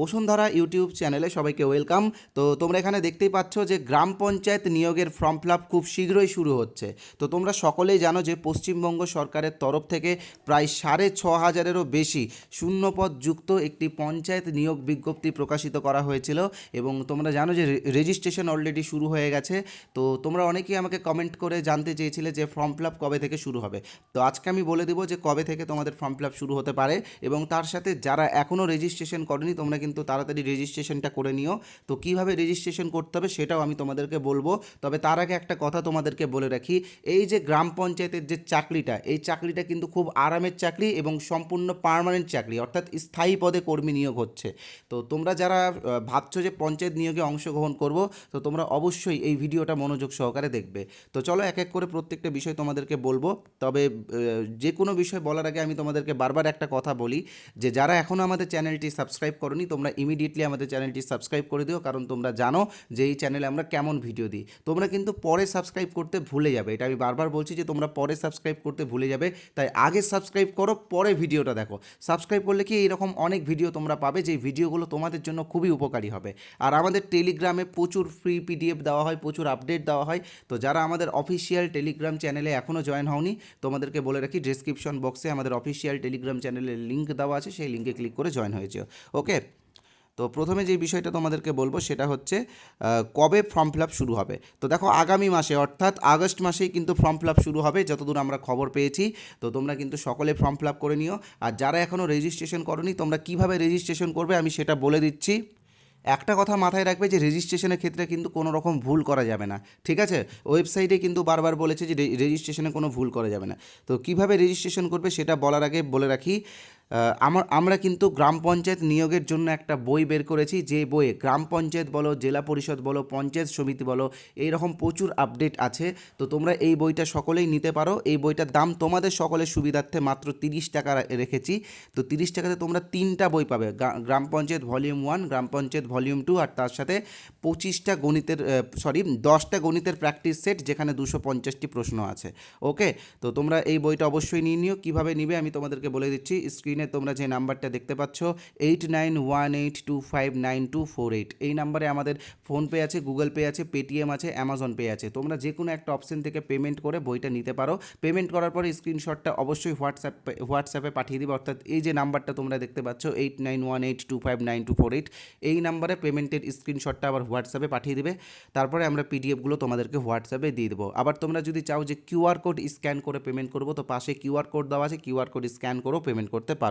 Bashundhara YouTube চ্যানেলে সবাইকে welcome. তো তোমরা এখানে দেখতেই পাচ্ছ যে গ্রাম পঞ্চায়েত নিয়োগের ফর্ম ফিল খুব শীঘ্রই শুরু হচ্ছে। তো তোমরা সকলেই জানো যে পশ্চিমবঙ্গ সরকারের তরফ থেকে প্রায় সাড়ে ছ হাজারেরও বেশি শূন্যপদ যুক্ত একটি পঞ্চায়েত নিয়োগ বিজ্ঞপ্তি প্রকাশিত করা হয়েছিল এবং তোমরা জানো যে রেজিস্ট্রেশন অলরেডি শুরু হয়ে গেছে। তো তোমরা অনেকেই আমাকে কমেন্ট করে জানতে চেয়েছিলে যে ফর্ম ফিল কবে থেকে শুরু হবে। তো আজকে আমি বলে দেবো যে কবে থেকে তোমাদের ফর্ম ফিল শুরু হতে পারে এবং তার সাথে যারা এখনও রেজিস্ট্রেশন করনি, তোমরা কিন্তু তাড়াতাড়ি রেজিস্ট্রেশনটা করে নিও। তো কীভাবে রেজিস্ট্রেশন করতে হবে সেটাও আমি তোমাদেরকে বলব। তবে তার আগে একটা কথা তোমাদেরকে বলে রাখি, এই যে গ্রাম পঞ্চায়েতের যে চাকরিটা, এই চাকরিটা কিন্তু খুব আরামের চাকরি এবং সম্পূর্ণ পার্মানেন্ট চাকরি, অর্থাৎ স্থায়ী পদে কর্মী নিয়োগ হচ্ছে। তো তোমরা যারা ভাবছ যে পঞ্চায়েত নিয়োগে অংশগ্রহণ করব, তো তোমরা অবশ্যই এই ভিডিওটা মনোযোগ সহকারে দেখবে। তো চলো এক এক করে প্রত্যেকটা বিষয় তোমাদেরকে বলব। তবে যে কোনো বিষয় বলার আগে আমি তোমাদেরকে বারবার একটা কথা বলি, যে যারা এখনও আমাদের চ্যানেলটি সাবস্ক্রাইব করনি, তোমরা ইমিডিয়েটলি আমাদের চ্যানেলটি সাবস্ক্রাইব করে দিও, কারণ তোমরা জানো যে এই চ্যানেলে আমরা কেমন ভিডিও দিই। তোমরা কিন্তু পরে সাবস্ক্রাইব করতে ভুলে যাবে। এটা আমি বারবার বলছি যে তোমরা পরে সাবস্ক্রাইব করতে ভুলে যাবে, তাই আগে সাবস্ক্রাইব করো, পরে ভিডিওটা দেখো। সাবস্ক্রাইব করলে কি এরকম অনেক ভিডিও তোমরা পাবে, যে ভিডিওগুলো তোমাদের জন্য খুবই উপকারী হবে। আর আমাদের টেলিগ্রামে প্রচুর ফ্রি পিডিএফ দেওয়া হয়, প্রচুর আপডেট দেওয়া হয়। তো যারা আমাদের অফিসিয়াল টেলিগ্রাম চ্যানেলে এখনও জয়েন হওনি, তোমাদেরকে বলে রাখি ডিসক্রিপশন বক্সে আমাদের অফিসিয়াল টেলিগ্রাম চ্যানেলের লিঙ্ক দেওয়া আছে, সেই লিঙ্কে ক্লিক করে জয়েন হয়েছে ওকে তো প্রথমে যে বিষয়টা তোমাদেরকে বলব সেটা হচ্ছে কবে ফর্ম ফিল শুরু হবে? তো দেখো, আগামী মাসে অর্থাৎ আগস্ট মাসেই কিন্তু ফর্ম ফিল শুরু হবে, যতদূর আমরা খবর পেয়েছি। তো তোমরা কিন্তু সকলে ফর্ম ফিল করে নিও। আর যারা এখনও রেজিস্ট্রেশন করনি, তোমরা কীভাবে রেজিস্ট্রেশন করবে আমি সেটা বলে দিচ্ছি। একটা কথা মাথায় রাখবে যে রেজিস্ট্রেশনের ক্ষেত্রে কিন্তু কোনো রকম ভুল করা যাবে না, ঠিক আছে? ওয়েবসাইটে কিন্তু বারবার বলেছে যে রেজিস্ট্রেশনে কোনো ভুল করা যাবে না। তো কীভাবে রেজিস্ট্রেশন করবে সেটা বলার আগে বলে রাখি আমার, আমরা কিন্তু গ্রাম পঞ্চায়েত নিয়োগের জন্য একটা বই বের করেছি। যে বইয়ে গ্রাম পঞ্চায়েত বলো, জেলা পরিষদ বলো, পঞ্চায়েত সমিতি বলো, এইরকম প্রচুর আপডেট আছে। তো তোমরা এই বইটা সকলেই নিতে পারো। এই বইটার দাম তোমাদের সকলের সুবিধার্থে মাত্র তিরিশ টাকা রেখেছি। তো তিরিশ টাকাতে তোমরা তিনটা বই পাবে। গ্রা- gram panchayat volume one, gram panchayat volume two আর তার সাথে পঁচিশটা গণিতের সরি, দশটা গণিতের প্র্যাকটিস সেট যেখানে দুশো পঞ্চাশটি প্রশ্ন আছে। ওকে? তো তোমরা এই বইটা অবশ্যই নিয়ে নিও। কীভাবে নিবে আমি তোমাদেরকে বলে দিচ্ছি। স্ক্রিনে তোমরা যে নাম্বারটা দেখতে পাচ্ছ eight nine one eight two five nine two four eight এই নাম্বারে আমাদের ফোনপে আছে গুগল পে আছে পেটিএম আছে অ্যামাজন পে আছে। তোমরা যে কোনো একটা অপশন থেকে পেমেন্ট করে বইটা নিতে পারো। পেমেন্ট করার পরে স্ক্রিনশটটা অবশ্যই হোয়াটসঅ্যাপ হোয়াটসঅ্যাপে পাঠিয়ে দিবে। অর্থাৎ এই যে নাম্বারটা তোমরা দেখতে পাচ্ছ eight nine one eight two five nine two four eight এই নাম্বারে পেমেন্টের স্ক্রিনশটটা আবার হোয়াটসঅ্যাপে পাঠিয়ে দিবে। তারপরে আমরা পিডিএফগুলো তোমাদেরকে হোয়াটসঅ্যাপে দিয়ে দেবো। আবার তোমরা যদি চাও যে কিউআর কোড স্ক্যান করে পেমেন্ট করব, তো পাশে কিউআর কোড দেওয়া আছে কিউআর কোড স্ক্যান করেও পেমেন্ট করতে পারো।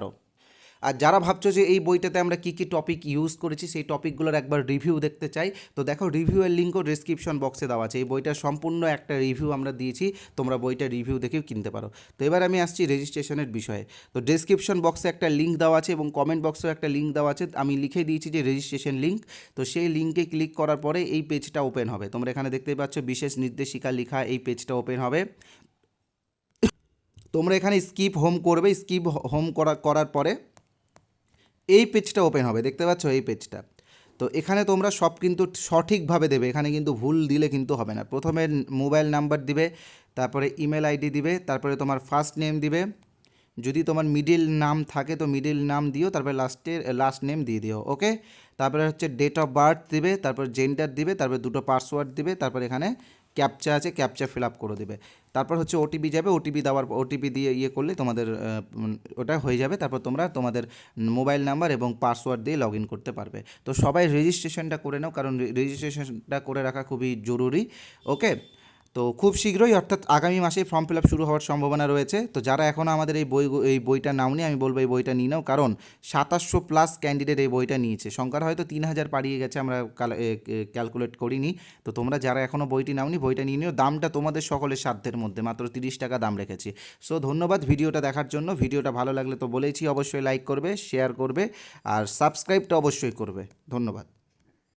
আর যারা ভাবছ যে এই বইটাতে আমরা কী কী টপিক ইউজ করেছি, সেই টপিকগুলোর একবার রিভিউ দেখতে চাই, তো দেখো রিভিউয়ের লিঙ্কও ডিসক্রিপশন বক্সে দেওয়া আছে। এই বইটার সম্পূর্ণ একটা রিভিউ আমরা দিয়েছি, তোমরা বইটা রিভিউ দেখেও কিনতে পারো। তো এবার আমি আসছি রেজিস্ট্রেশনের বিষয়ে। তো ডিসক্রিপশন বক্সে একটা লিঙ্ক দেওয়া আছে এবং কমেন্ট বক্সেও একটা লিঙ্ক দেওয়া আছে। আমি লিখে দিয়েছি যে রেজিস্ট্রেশন লিঙ্ক তো সেই লিঙ্কে ক্লিক করার পরে এই পেজটা ওপেন হবে। তোমরা এখানে দেখতে পাচ্ছ বিশেষ নির্দেশিকা লেখা এই পেজটা ওপেন হবে। তোমরা এখানে স্কিপ হোম করবে স্কিপ হোম করা, করার পরে এই পেজটা ওপেন হবে, দেখতে পাচ্ছ এই পেজটা তো এখানে তোমরা সব কিন্তু সঠিকভাবে দেবে, এখানে কিন্তু ভুল দিলে কিন্তু হবে না। প্রথমে মোবাইল নাম্বার দিবে, তারপরে ইমেল আইডি দিবে, তারপরে তোমার ফার্স্ট নেম দিবে। যদি তোমার মিডিল নাম থাকে, তো মিডিল নাম দিও, তারপরে লাস্টের লাস্ট নেম দিয়ে দিও ওকে তারপরে হচ্ছে ডেট অফ বার্থ দিবে, তারপর জেন্ডার দিবে, তারপরে দুটো পাসওয়ার্ড দিবে, তারপর এখানে ক্যাপচা আছে ক্যাপচা ফিল আপ করে দেবে। তারপর হচ্ছে ওটিপি যাবে ওটিপি দেওয়ার ওটিপি দিয়ে ইয়ে করলে তোমাদের ওটা হয়ে যাবে। তারপর তোমরা তোমাদের মোবাইল নাম্বার এবং পাসওয়ার্ড দিয়ে লগ ইন করতে পারবে। তো সবাই রেজিস্ট্রেশনটা করে নাও, কারণ রেজিস্ট্রেশনটা করে রাখা খুবই জরুরি। ওকে তো খুব শীঘ্রই, অর্থাৎ আগামী মাসেই ফর্ম ফিল আপ শুরু হওয়ার সম্ভাবনা রয়েছে। তো যারা এখনও আমাদের এই বই, এই বইটা নাওনি আমি বলব এই বইটা নিয়ে নাও, কারণ সাতাশশো প্লাস ক্যান্ডিডেট এই বইটা নিয়েছে। সংখ্যার হয়তো তিন হাজার পাড়িয়ে গেছে, আমরা ক্যালকুলেট করিনি। তো তোমরা যারা এখনও বইটি নাওনি, বইটা নিয়ে নিও। দামটা তোমাদের সকলের সাধ্যের মধ্যে, মাত্র তিরিশ টাকা দাম রেখেছি। সো ধন্যবাদ ভিডিওটা দেখার জন্য। ভিডিওটা ভালো লাগলে তো বলেইছি, অবশ্যই লাইক করবে শেয়ার করবে, আর সাবস্ক্রাইবটা অবশ্যই করবে। ধন্যবাদ।